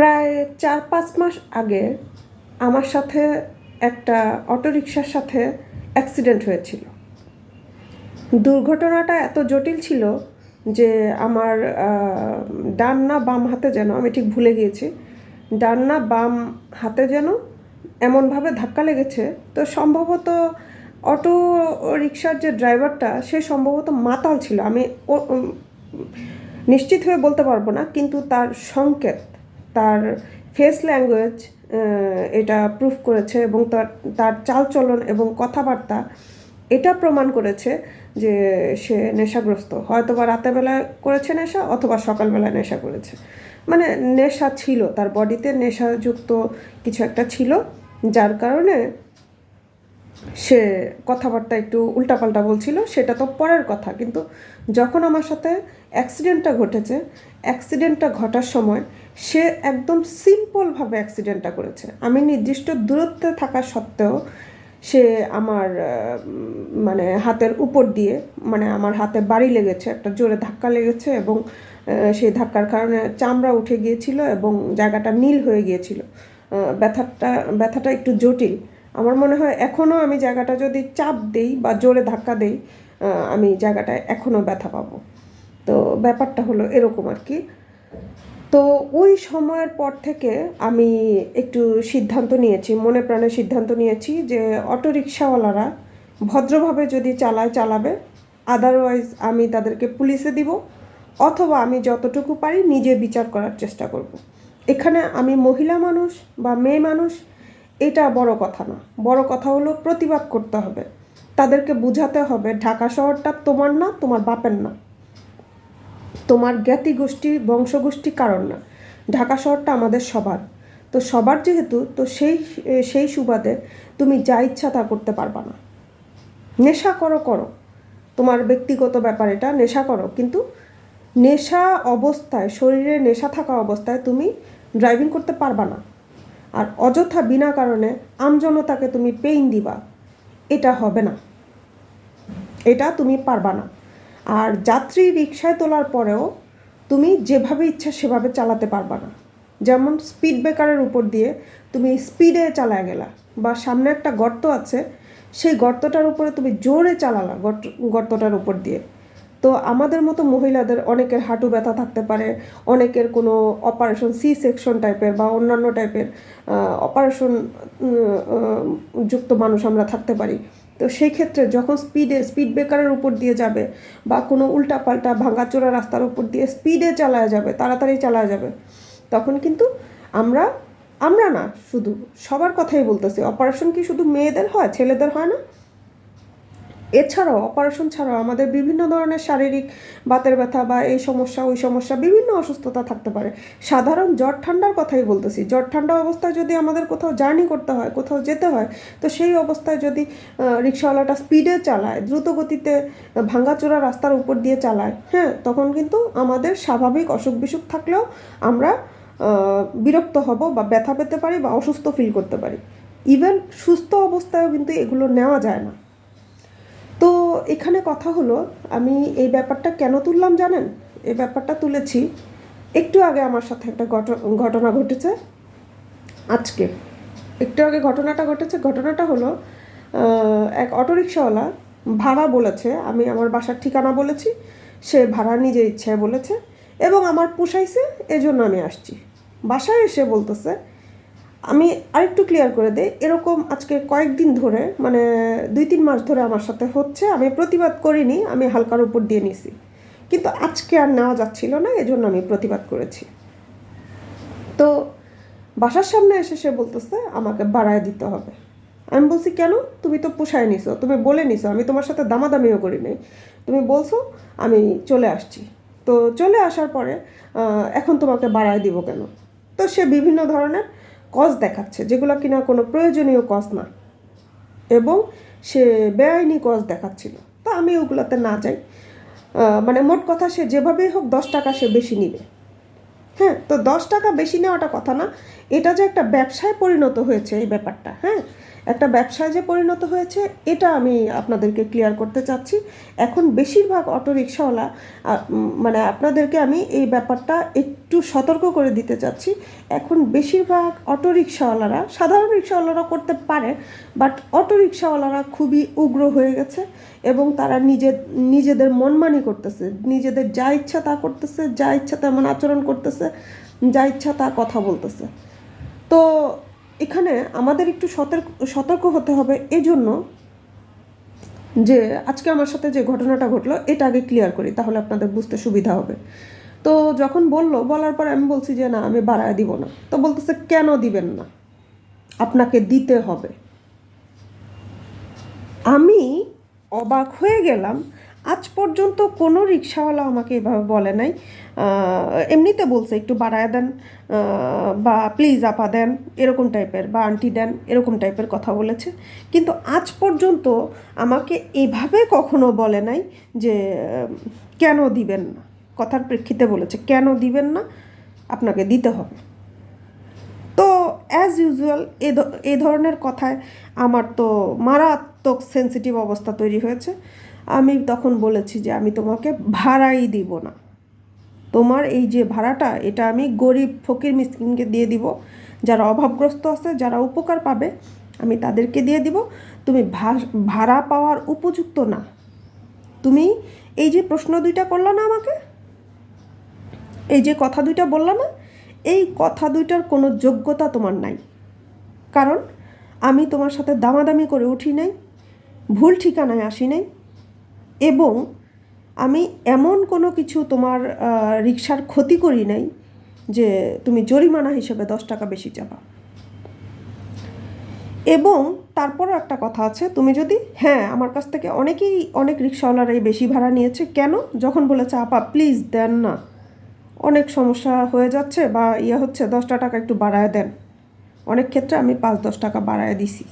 প্রায় চার পাঁচ মাস আগে আমার সাথে একটা অটোরিকশার সাথে অ্যাক্সিডেন্ট হয়েছিল। দুর্ঘটনাটা এত জটিল ছিল যে আমার ডান না বাম হাতে যেন, আমি ঠিক ভুলে গিয়েছি, ডান না বাম হাতে যেন এমনভাবে ধাক্কা লেগেছে, তো সম্ভবত অটো রিক্সার যে ড্রাইভারটা, সে সম্ভবত মাতাল ছিল। আমি নিশ্চিত হয়ে বলতে পারব না, কিন্তু তার সংকেত তার ফেস ল্যাঙ্গুয়েজ এটা প্রুফ করেছে এবং তার তার চালচলন এবং কথাবার্তা, এটা প্রমাণ করেছে যে সে নেশাগ্রস্ত। হয়তো বা রাতেরবেলা করেছে নেশা অথবা সকালবেলা নেশা করেছে। মানে নেশা ছিল, তার বডিতে নেশাযুক্ত কিছু একটা ছিল, যার কারণে সে কথাবার্তা একটু উল্টাপাল্টা বলছিল, সেটা তো পরের কথা। কিন্তু যখন আমার সাথে অ্যাক্সিডেন্টটা ঘটেছে অ্যাক্সিডেন্টটা ঘটার সময় সে একদম সিম্পলভাবে অ্যাক্সিডেন্টটা করেছে। আমি নির্দিষ্ট দূরত্বে থাকা সত্ত্বেও সে আমার মানে হাতের উপর দিয়ে মানে আমার হাতে বাড়ি লেগেছে, একটা জোরে ধাক্কা লেগেছে এবং সেই ধাক্কার কারণে চামড়া উঠে গিয়েছিল এবং জায়গাটা নীল হয়ে গিয়েছিল। ব্যথাটা ব্যথাটা একটু জটিল। আমার মনে হয় এখনও আমি জায়গাটা যদি চাপ দেই বা জোরে ধাক্কা দেই আমি জায়গাটায় এখনও ব্যথা পাবো। তো ব্যাপারটা হলো এরকম আর কি। তো ওই সময়ের পর থেকে আমি একটু সিদ্ধান্ত নিয়েছি, মনে প্রাণে সিদ্ধান্ত নিয়েছি যে অটোরিকশাওয়ালারা ভদ্রভাবে যদি চালায় চালাবে আদারওয়াইজ আমি তাদেরকে পুলিশে দিব অথবা আমি যতটুকু পারি নিজে বিচার করার চেষ্টা করব। এখানে আমি মহিলা মানুষ বা মেয়ে মানুষ, এটা বড় কথা না। বড় কথা হলো প্রতিবাদ করতে হবে। তাদেরকে বুঝাতে হবে, ঢাকা শহরটা তোমার না, তোমার বাপের না। তোমার জ্ঞাতি গোষ্ঠী, বংশগোষ্ঠী কারণ না। ঢাকা শহরটা আমাদের সবার। তো সবার যেহেতু, তো সেই সেই সুবাদে তুমি যা ইচ্ছা তা করতে পারবা না। নেশা করো করো। তোমার ব্যক্তিগত ব্যাপার এটা, নেশা করো। কিন্তু নেশা অবস্থায়, শরীরে নেশা থাকা অবস্থায় তুমি ড্রাইভিং করতে পারবা না। আর অযথা বিনা কারণে আমজনতাকে তুমি পেইন দিবা, এটা হবে না। এটা তুমি পারবা না। আর যাত্রী রিক্সায় তোলার পরেও তুমি যেভাবে ইচ্ছা সেভাবে চালাতে পারবা না। যেমন স্পিড ব্রেকারের উপর দিয়ে তুমি স্পিডে চালায় গেলা বা সামনে একটা গর্ত আছে, সেই গর্তটার উপরে তুমি জোরে চালালা গর্ত, গর্তটার উপর দিয়ে। তো আমাদের মতো মহিলাদের অনেকের হাঁটু ব্যথা থাকতে পারে, অনেকের কোনো অপারেশন সি সেকশন টাইপের বা অন্যান্য টাইপের অপারেশন যুক্ত মানুষ আমরা থাকতে পারি। তো সেই ক্ষেত্রে যখন স্পিডে স্পিড ব্রেকারের উপর দিয়ে যাবে বা কোনো উল্টাপাল্টা ভাঙাচোরা রাস্তার উপর দিয়ে স্পিডে চালায়া যাবে, তাড়াতাড়ি চালায়া যাবে, তখন কিন্তু আমরা আমরা না, শুধু সবার কথাই বলতেছি। অপারেশন কি শুধু মেয়েদের হয়, ছেলেদের হয় না? এছাড়াও অপারেশন ছাড়াও আমাদের বিভিন্ন ধরনের শারীরিক বাতের ব্যথা বা এই সমস্যা, ওই সমস্যা, বিভিন্ন অসুস্থতা থাকতে পারে। সাধারণ জ্বর ঠান্ডার কথাই বলতেছি। জ্বর ঠান্ডা অবস্থায় যদি আমাদের কোথাও জার্নি করতে হয়, কোথাও যেতে হয়, তো সেই অবস্থায় যদি রিক্সাওয়ালাটা স্পিডে চালায়, দ্রুত গতিতে ভাঙ্গাচোরা রাস্তার উপর দিয়ে চালায় হ্যাঁ তখন কিন্তু আমাদের স্বাভাবিক অসুখ বিসুখ থাকলেও আমরা বিরক্ত হব বা ব্যথা পেতে পারি বা অসুস্থ ফিল করতে পারি। ইভেন সুস্থ অবস্থায়ও কিন্তু এগুলো নেওয়া যায় না। তো এখানে কথা হলো, আমি এই ব্যাপারটা কেন তুললাম জানেন? এই ব্যাপারটা তুলেছি একটু আগে আমার সাথে একটা ঘট- ঘটনা ঘটেছে আজকে। একটু আগে ঘটনাটা ঘটেছে, ঘটনাটা হলো এক অটোরিকশাওয়ালা ভাড়া বলেছে, আমি আমার বাসার ঠিকানা বলেছি, সে ভাড়া নিজের ইচ্ছায় বলেছে এবং আমার পোষাইছে, এজন্য আমি আসছি। বাসায় এসে বলতেছে আমি আরেকটু ক্লিয়ার করে দিই, এরকম আজকে কয়েকদিন ধরে মানে দুই তিন মাস ধরে আমার সাথে হচ্ছে, আমি প্রতিবাদ করিনি, আমি হালকার উপর দিয়ে নিছি। কিন্তু আজকে আর নেওয়া যাচ্ছিল না, এজন্য আমি প্রতিবাদ করেছি। তো বাসার সামনে এসে সে বলতেছে, আমাকে বাড়ায় দিতে হবে। আমি বলছি, কেন? তুমি তো পোষায় নিছো, তুমি বলে নিছো, আমি তোমার সাথে দামাদামিও করি নাই। তুমি বলছো, আমি চলে আসছি। তো চলে আসার পরে এখন তোমাকে বাড়ায় দিব কেন? তো সে বিভিন্ন ধরনের কজ দেখাচ্ছে, যেগুলো কিনা কোনো প্রয়োজনীয় কজ না। এবং সে বেআইনি কজ দেখাচ্ছিল। তা আমি ওগুলোতে না যাই। মানে মোট কথা সে যেভাবেই হোক দশ টাকা সে বেশি নিবে। হ্যাঁ তো দশ টাকা বেশি নেওয়াটা কথা না। এটা যে একটা ব্যবসায় পরিণত হয়েছে এই ব্যাপারটা হ্যাঁ। একটা ব্যবসায় যে পরিণত হয়েছে, এটা আমি আপনাদেরকে ক্লিয়ার করতে চাচ্ছি। এখন বেশিরভাগ অটো রিক্সাওয়ালা মানে আপনাদেরকে আমি এই ব্যাপারটা একটু সতর্ক করে দিতে চাচ্ছি। এখন বেশিরভাগ অটো রিক্সাওয়ালারা সাধারণ রিক্সাওয়ালারা করতে পারে, বাট অটো রিক্সাওয়ালারা খুবই উগ্র হয়ে গেছে এবং তারা নিজে, নিজেদের মনমানি করতেছে। নিজেদের যা ইচ্ছা তা করতেছে, যা ইচ্ছা তেমন আচরণ করতেছে, যা ইচ্ছা তা কথা বলতেছে। তো এখানে আমাদের একটু সতর্ক সতর্ক হতে হবে এজন্য যে আজকে আমার সাথে যে ঘটনাটা ঘটলো, এটা আগে ক্লিয়ার করি, তাহলে আপনাদের বুঝতে সুবিধা হবে। তো যখন বলল, বলার পর আমি বলছি যে, না, আমি বাড়ায় দিব না। তো বলতেছে, কেন দিবেন না? আপনাকে দিতে হবে। আমি অবাক হয়ে গেলাম আজ পর্যন্ত কোনো রিক্সাওয়ালা আমাকে এভাবে বলে নাই। এমনিতে বলছে, একটু বাড়ায় দেন বা প্লিজ আপা দেন। এরকম টাইপের, বা আন্টি দেন, এরকম টাইপের কথা বলেছে। কিন্তু আজ পর্যন্ত আমাকে এভাবে কখনো বলে নাই যে, কেন দিবেন না? কথার প্রেক্ষিতে বলেছে, কেন দিবেন না? আপনাকে দিতে হবে। তো অ্যাজ ইউজুয়াল এ ধরনের কথায় আমার তো মারাত্মক সেন্সিটিভ অবস্থা তৈরি হয়েছে। আমি তখন বলেছি যে আমি তোমাকে ভাড়াই দিব না। তোমার এই যে ভাড়াটা, এটা আমি গরিব ফকির মিসকিনকে দিয়ে দিব। যারা অভাবগ্রস্ত আছে, যারা উপকার পাবে, আমি তাদেরকে দিয়ে দিব। তুমি ভাড়া পাওয়ার উপযুক্ত না। তুমি এই যে প্রশ্ন দুইটা করল না আমাকে? এই যে কথা দুইটা বলল না? এই কথা দুইটার কোনো যোগ্যতা তোমার নাই। কারণ আমি তোমার সাথে দামাদামি করে উঠি নাই, ভুল ঠিকানায় আসি নাই। এবং আমি এমন কোনো কিছু তোমার রিক্সার ক্ষতি করি নাই যে তুমি জরিমানা হিসেবে দশ টাকা বেশি চাপা এবং তারপরও একটা কথা আছে, তুমি যদি হ্যাঁ আমার কাছ থেকে অনেকেই, অনেক রিক্সাওয়ালারাই বেশি ভাড়া নিয়েছে, কেন? যখন বলেছে, আপা প্লিজ দেন না। অনেক সমস্যা হয়ে যাচ্ছে বা ইয়ে হচ্ছে দশটা টাকা একটু বাড়ায় দেন। অনেক ক্ষেত্রে আমি পাঁচ, দশ টাকা বাড়ায় দিছি।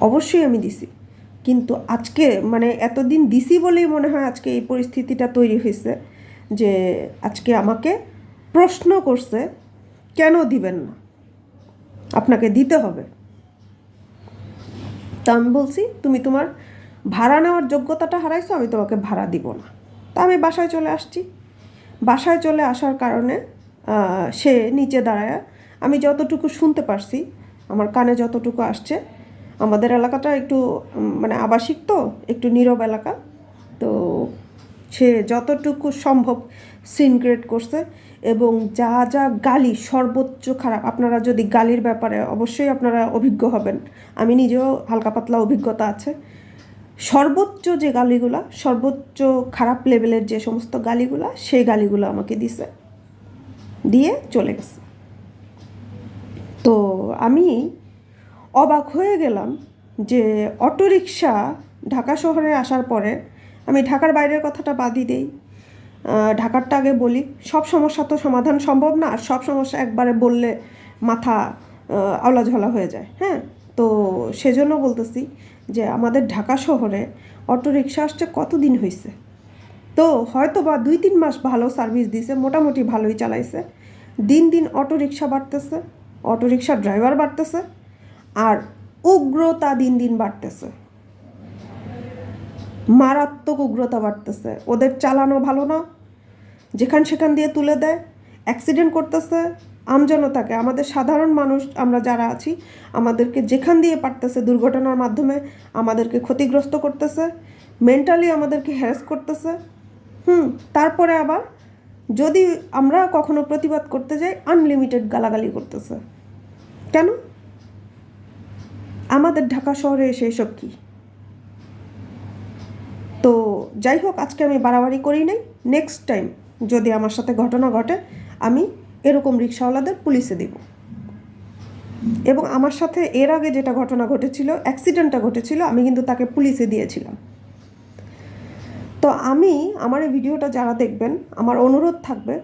অবশ্যই আমি দিছি। কিন্তু আজকে মানে এতদিন দিছি বলেই মনে হয় আজকে এই পরিস্থিতিটা তৈরি হয়েছে যে আজকে আমাকে প্রশ্ন করছে, কেন দিবেন না? আপনাকে দিতে হবে। তা আমি বলছি, তুমি তোমার ভাড়া নেওয়ার যোগ্যতাটা হারাইছো, আমি তোমাকে ভাড়া দিব না। তা আমি বাসায় চলে আসছি। বাসায় চলে আসার কারণে সে নিচে দাঁড়ায় আমি যতটুকু শুনতে পারছি, আমার কানে যতটুকু আসছে আমাদের এলাকাটা একটু মানে আবাসিক তো, একটু নীরব এলাকা। তো সে যতটুকু সম্ভব সিন ক্রিয়েট করছে এবং যা যা গালি সর্বোচ্চ খারাপ, আপনারা যদি গালির ব্যাপারে অবশ্যই আপনারা অভিজ্ঞ হবেন। আমি নিজেও হালকা পাতলা অভিজ্ঞতা আছে। সর্বোচ্চ যে গালিগুলা, সর্বোচ্চ খারাপ লেভেলের যে সমস্ত গালিগুলা, সেই গালিগুলো আমাকে দিছে। দিয়ে চলে গেছে। তো আমি অবাক হয়ে গেলাম যে অটোরিকশা ঢাকা শহরে আসার পরে আমি ঢাকার বাইরের কথাটা বাদই দেই। ঢাকারটা আগে বলি, সব সমস্যা তো সমাধান সম্ভব না, আর সব সমস্যা একবারে বললে মাথা আওলাঝলা হয়ে যায় হ্যাঁ? তো সেজন্য বলতেছি যে আমাদের ঢাকা শহরে অটোরিকশা আসছে কতদিন হয়েছে তো হয়তো বা দুই তিন মাস ভালো সার্ভিস দিছে, মোটামুটি ভালোই চালাইছে। দিন দিন অটো রিক্সা বাড়তেছে অটো রিক্সার ড্রাইভার বাড়তেছে আর উগ্রতা দিন দিন বাড়তেছে। মারাত্মক উগ্রতা বাড়তেছে। ওদের চালানো ভালো না। যেখান সেখান দিয়ে তুলে দেয়। অ্যাক্সিডেন্ট করতেছে। আমজনতাকে। আমাদের সাধারণ মানুষ আমরা যারা আছি, আমাদেরকে যেখান দিয়ে পারতেছে দুর্ঘটনার মাধ্যমে আমাদেরকে ক্ষতিগ্রস্ত করতেছে। মেন্টালি আমাদেরকে হ্যারাস করতেছে। হুম, তারপরে আবার যদি আমরা কখনো প্রতিবাদ করতে যাই আনলিমিটেড গালাগালি করতেছে। কেন? আমাদের ঢাকা শহরে এসে এসব কী? তো যাই হোক, আজকে আমি বাড়াবাড়ি করি নাই। নেক্সট টাইম যদি আমার সাথে ঘটনা ঘটে, আমি এরকম রিক্সাওয়ালাদের পুলিশে দিব। এবং আমার সাথে এর আগে যেটা ঘটনা ঘটেছিল অ্যাক্সিডেন্টটা ঘটেছিল, আমি কিন্তু তাকে পুলিশে দিয়েছিলাম। তো আমি, আমার এই ভিডিওটা যারা দেখবেন, আমার অনুরোধ থাকবে,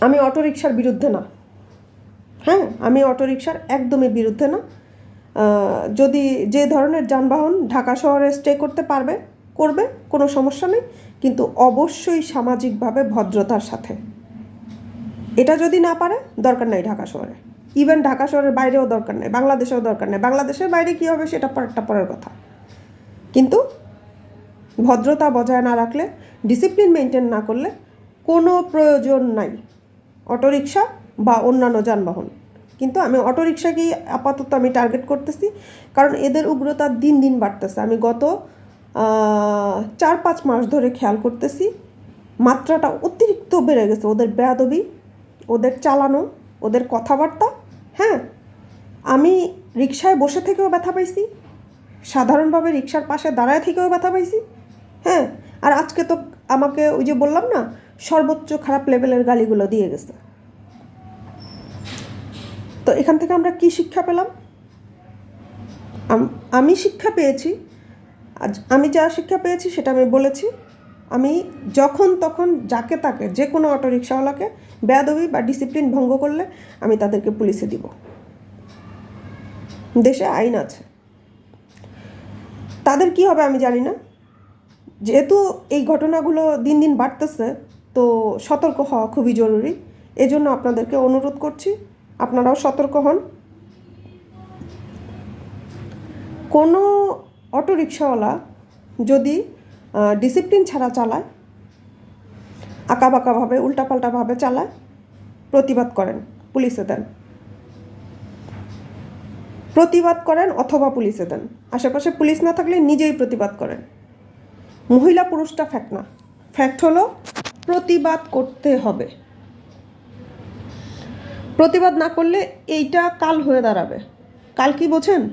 আমি অটোরিকশার বিরুদ্ধে না। হ্যাঁ আমি অটোরিকশার একদমই বিরুদ্ধে না। যদি যে ধরনের যানবাহন ঢাকা শহরে স্টে করতে পারবে, করবে, কোনো সমস্যা নেই, কিন্তু অবশ্যই সামাজিকভাবে ভদ্রতার সাথে। এটা যদি না পারে, দরকার নাই ঢাকা শহরে। ইভেন ঢাকা শহরের বাইরেও দরকার নেই, বাংলাদেশেও দরকার নেই। বাংলাদেশের বাইরে কী হবে সেটা পরেরটা পরের কথা। কিন্তু ভদ্রতা বজায় না রাখলে ডিসিপ্লিন মেনটেন না করলে কোনো প্রয়োজন নাই। অটোরিকশা বা অন্যান্য যানবাহন। কিন্তু আমি অটোরিকশাকেই আপাতত আমি টার্গেট করতেছি। কারণ এদের উগ্রতা দিন দিন বাড়তেছে। আমি গত চার পাঁচ মাস ধরে খেয়াল করতেছি, মাত্রাটা অতিরিক্ত বেড়ে গেছে। ওদের বেয়াদবি, ওদের চালানো, ওদের কথাবার্তা হ্যাঁ? আমি রিক্সায় বসে থেকেও ব্যথা পাইছি। সাধারণভাবে রিক্সার পাশে দাঁড়ায় থেকেও ব্যথা পাইছি হ্যাঁ? আর আজকে তো আমাকে ওই যে বললাম না, সর্বোচ্চ খারাপ লেভেলের গালিগুলো দিয়ে গেছে। তো এখান থেকে আমরা কি শিক্ষা পেলাম? আমি শিক্ষা পেয়েছি। আজ আমি যা শিক্ষা পেয়েছি সেটা আমি বলেছি। আমি যখন তখন যাকে তাকে, যে কোনো অটো রিক্সাওয়ালাকে বেয়াদবি বা ডিসিপ্লিন ভঙ্গ করলে আমি তাদেরকে পুলিশে দিব। দেশে আইন আছে। তাদের কি হবে আমি জানি না। যেহেতু এই ঘটনাগুলো দিন দিন বাড়তেছে, তো সতর্ক হওয়া খুবই জরুরি। এজন্য আপনাদেরকে অনুরোধ করছি আপনারাও সতর্ক হন। কোনো অটো রিক্সাওয়ালা যদি ডিসিপ্লিন ছাড়া চালায়, আঁকাবাঁকাভাবে, উল্টাপাল্টাভাবে চালায়, প্রতিবাদ করেন, পুলিশে দেন। প্রতিবাদ করেন অথবা পুলিশে দেন। আশেপাশে পুলিশ না থাকলে নিজেই প্রতিবাদ করেন। মহিলা পুরুষটা ফ্যাক্ট না। ফ্যাক্ট হলো প্রতিবাদ করতে হবে। প্রতিবাদ না করলে এইটা কাল হয়ে দাঁড়াবে। কাল কি বোঝেন?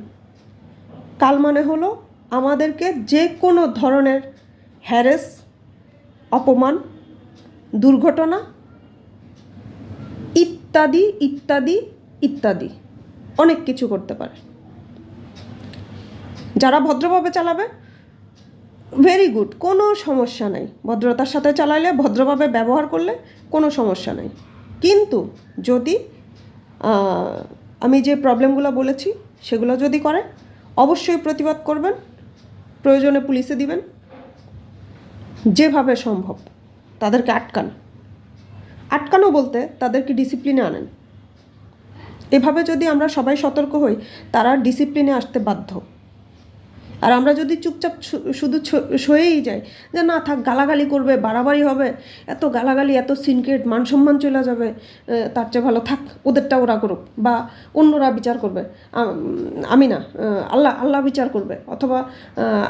কাল মানে হলো আমাদেরকে যে কোনো ধরনের হ্যারেস, অপমান, দুর্ঘটনা ইত্যাদি ইত্যাদি ইত্যাদি অনেক কিছু করতে পারে। যারা ভদ্রভাবে চালাবে ভেরি গুড কোনো সমস্যা নেই। ভদ্রতার সাথে চালাইলে, ভদ্রভাবে ব্যবহার করলে কোনো সমস্যা নেই। কিন্তু যদি আমি যে প্রবলেমগুলো বলেছি সেগুলো যদি করে অবশ্যই প্রতিবাদ করবেন, প্রয়োজনে পুলিশে দিবেন, যেভাবে সম্ভব তাদেরকে আটকান। আটকানো বলতে তাদেরকে ডিসিপ্লিনে আনেন। এভাবে যদি আমরা সবাই সতর্ক হই, তারা ডিসিপ্লিনে আসতে বাধ্য। আর আমরা যদি চুপচাপ শুধু সয়েই যাই, যে না থাক, গালাগালি করবে, বাড়াবাড়ি হবে, এত গালাগালি, এত সিনক্রেট মান সম্মান চলে যাবে তার চেয়ে ভালো থাক, ওদেরটা ওরা করুক, বা অন্যরা বিচার করবে, আমি না আল্লাহ আল্লাহ বিচার করবে, অথবা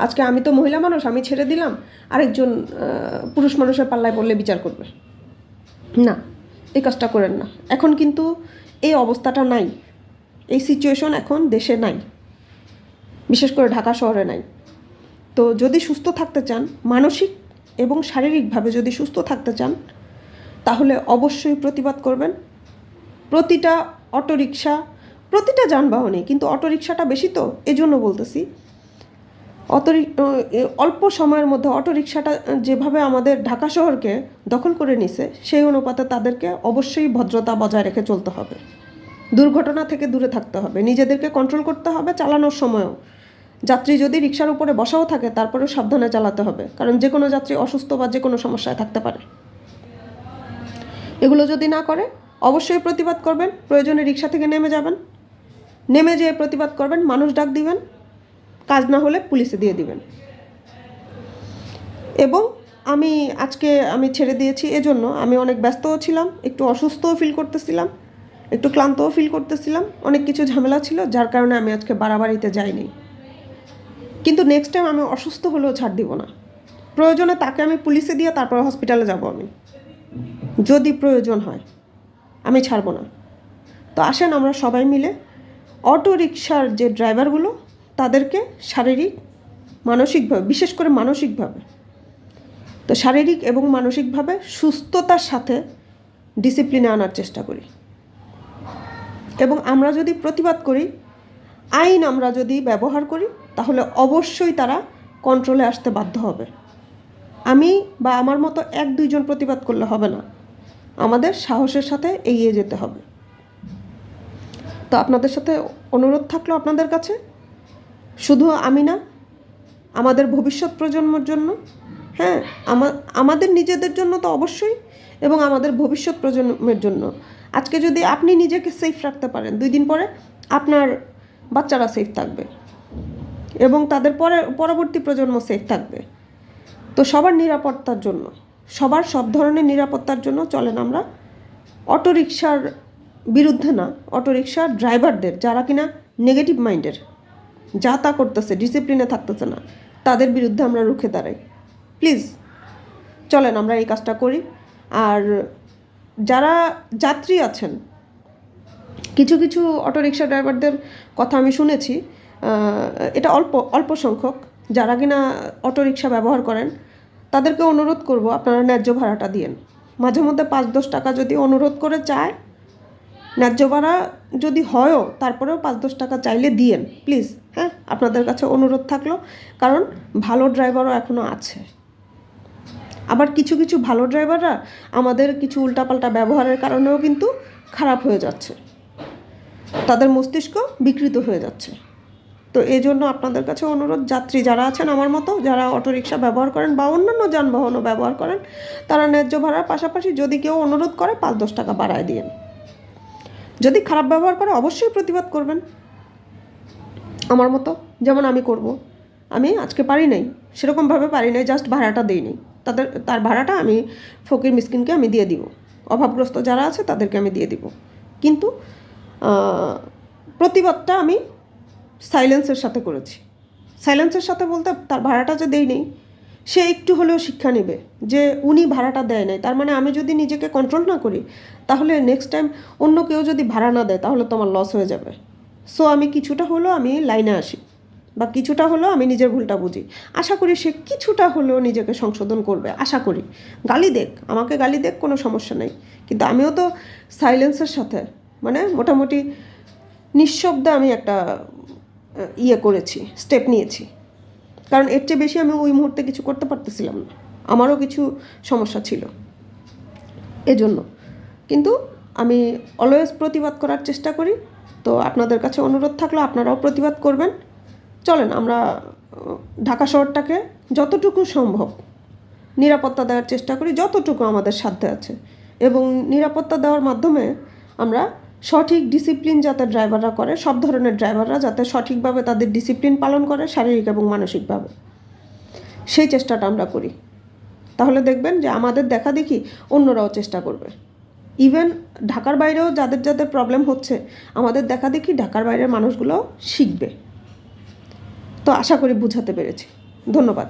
আজকে আমি তো মহিলা মানুষ, আমি ছেড়ে দিলাম, আরেকজন পুরুষ মানুষের পাল্লায় পড়লে বিচার করবে। না, এই কাজটা করেন না। এখন কিন্তু এই অবস্থাটা নাই, এই সিচুয়েশন এখন দেশে নাই। বিশেষ করে ঢাকা শহরে নাই। তো যদি সুস্থ থাকতে চান, মানসিক এবং শারীরিকভাবে যদি সুস্থ থাকতে চান, তাহলে অবশ্যই প্রতিবাদ করবেন। প্রতিটা অটোরিকশা, প্রতিটা যানবাহনে, কিন্তু অটোরিকশাটা বেশি তো, এজন্য বলতেছি। অটোরি অল্প সময়ের মধ্যে অটোরিকশাটা যেভাবে আমাদের ঢাকা শহরকে দখল করে নিছে, সেই অনুপাতে তাদেরকে অবশ্যই ভদ্রতা বজায় রেখে চলতে হবে। দুর্ঘটনা থেকে দূরে থাকতে হবে। নিজেদেরকে কন্ট্রোল করতে হবে চালানোর সময়ও। যাত্রী যদি রিক্সার উপরে বসাও থাকে, তারপরেও সাবধানে চালাতে হবে। কারণ যে কোনো যাত্রী অসুস্থ বা যে কোনো সমস্যায় থাকতে পারে। এগুলো যদি না করে, অবশ্যই প্রতিবাদ করবেন। প্রয়োজনে রিক্সা থেকে নেমে যাবেন। নেমে যেয়ে প্রতিবাদ করবেন। মানুষ ডাক দিবেন। কাজ না হলে পুলিশে দিয়ে দিবেন। এবং আমি আজকে আমি ছেড়ে দিয়েছি। এজন্য আমি অনেক ব্যস্তও ছিলাম, একটু অসুস্থও ফিল করতেছিলাম। একটু ক্লান্তও ফিল করতেছিলাম, অনেক কিছু ঝামেলা ছিল, যার কারণে আমি আজকে বাড়াবাড়িতে যাইনি। কিন্তু নেক্সট টাইম আমি অসুস্থ হলেও ছাড় দিব না। প্রয়োজনে তাকে আমি পুলিশে দিয়ে তারপর হসপিটালে যাব আমি। যদি প্রয়োজন হয়, আমি ছাড়বো না। তো আসেন আমরা সবাই মিলে অটো রিক্সার যে ড্রাইভারগুলো তাদেরকে শারীরিক, মানসিকভাবে, বিশেষ করে মানসিকভাবে, তো শারীরিক এবং মানসিকভাবে সুস্থতার সাথে ডিসিপ্লিনে আনার চেষ্টা করি। এবং আমরা যদি প্রতিবাদ করি, আইন আমরা যদি ব্যবহার করি, তাহলে অবশ্যই তারা কন্ট্রোলে আসতে বাধ্য হবে। আমি বা আমার মতো এক দুইজন প্রতিবাদ করলে হবে না। আমাদের সাহসের সাথে এগিয়ে যেতে হবে। তো আপনাদের সাথে অনুরোধ থাকল আপনাদের কাছে। শুধু আমি না, আমাদের ভবিষ্যৎ প্রজন্মর জন্য হ্যাঁ আমাদের নিজেদের জন্য তো অবশ্যই, এবং আমাদের ভবিষ্যৎ প্রজন্মের জন্য। আজকে যদি আপনি নিজেকে সেফ রাখতে পারেন, দুই দিন পরে আপনার বাচ্চারা সেফ থাকবে এবং তাদের পরে, পরবর্তী প্রজন্ম সেফ থাকবে। তো সবার নিরাপত্তার জন্য, সবার সব ধরনের নিরাপত্তার জন্য চলেন আমরা অটোরিকশার বিরুদ্ধে না, অটোরিকশার ড্রাইভারদের, যারা কিনা নেগেটিভ মাইন্ডের যা তা করতেছে ডিসিপ্লিনে থাকতেছে না, তাদের বিরুদ্ধে আমরা রুখে দাঁড়াই। প্লিজ চলেন আমরা এই কাজটা করি। আর যারা যাত্রী আছেন, কিছু কিছু অটোরিকশা ড্রাইভারদের কথা আমি শুনেছি এটা অল্প অল্প সংখ্যক, যারা কিনা অটোরিকশা ব্যবহার করেন, তাদেরকে অনুরোধ করব আপনারা ন্যায্য ভাড়াটা দিয়েন। মাঝে মধ্যে পাঁচ দশ টাকা যদি অনুরোধ করে চায়, ন্যায্য ভাড়া যদি হয়ও, তারপরেও পাঁচ দশ টাকা চাইলে দিয়েন, প্লিজ হ্যাঁ আপনাদের কাছে অনুরোধ থাকল, কারণ ভালো ড্রাইভারও এখনও আছে। আবার কিছু কিছু ভালো ড্রাইভাররা আমাদের কিছু উল্টাপাল্টা ব্যবহারের কারণেও কিন্তু খারাপ হয়ে যাচ্ছে। তাদের মস্তিষ্ক বিকৃত হয়ে যাচ্ছে। তো এই জন্য আপনাদের কাছে অনুরোধ, যাত্রী যারা আছেন আমার মতো, যারা অটোরিকশা ব্যবহার করেন বা অন্যান্য যানবাহনও ব্যবহার করেন, তারা ন্যায্য ভাড়ার পাশাপাশি যদি কেউ অনুরোধ করে পাঁচ দশ টাকা বাড়ায় দিয়েন যদি খারাপ ব্যবহার করে অবশ্যই প্রতিবাদ করবেন। আমার মতো যেমন আমি করব। আমি আজকে পারি নাই। সেরকমভাবে পারি নাই জাস্ট ভাড়াটা দিই নি তাদের, তার ভাড়াটা আমি ফকির মিসকিনকে আমি দিয়ে দিব। অভাবগ্রস্ত যারা আছে তাদেরকে আমি দিয়ে দিব। কিন্তু প্রতিবাদটা আমি সাইলেন্সের সাথে করেছি। সাইলেন্সের সাথে বলতে তার ভাড়াটা যে দেই নেই, সে একটু হলেও শিক্ষা নেবে যে উনি ভাড়াটা দেয় নাই। তার মানে আমি যদি নিজেকে কন্ট্রোল না করি, তাহলে নেক্সট টাইম অন্য কেউ যদি ভাড়া না দেয়, তাহলে তোমার লস হয়ে যাবে। সো আমি কিছুটা হলেও আমি লাইনে আসি। বা কিছুটা হলেও আমি নিজের ভুলটা বুঝি। আশা করি সে কিছুটা হলেও নিজেকে সংশোধন করবে, আশা করি। গালি দেখ, আমাকে গালি দেখ, কোনো সমস্যা নেই। কিন্তু আমিও তো সাইলেন্সের সাথে মানে মোটামুটি নিঃশব্দে আমি একটা ইয়ে করেছি স্টেপ নিয়েছি। কারণ এর চেয়ে বেশি আমি ওই মুহূর্তে কিছু করতে পারতেছিলাম না। আমারও কিছু সমস্যা ছিল। এজন্য। কিন্তু আমি অলওয়েজ প্রতিবাদ করার চেষ্টা করি। তো আপনাদের কাছে অনুরোধ থাকল, আপনারাও প্রতিবাদ করবেন। চলেন, আমরা ঢাকা শহরটাকে যতটুকু সম্ভব নিরাপত্তা দেওয়ার চেষ্টা করি, যতটুকু আমাদের সাধ্যে আছে। এবং নিরাপত্তা দেওয়ার মাধ্যমে আমরা সঠিক ডিসিপ্লিন যাতে ড্রাইভাররা করে, সব ধরনের ড্রাইভাররা যাতে সঠিকভাবে তাদের ডিসিপ্লিন পালন করে শারীরিক এবং মানসিকভাবে। সেই চেষ্টাটা আমরা করি। তাহলে দেখবেন যে আমাদের দেখা দেখি অন্যরাও চেষ্টা করবে। ইভেন ঢাকার বাইরেও যাদের যাদের প্রবলেম হচ্ছে, আমাদের দেখা দেখি ঢাকার বাইরের মানুষগুলো শিখবে। তো আশা করি বুঝাতে পেরেছি। ধন্যবাদ।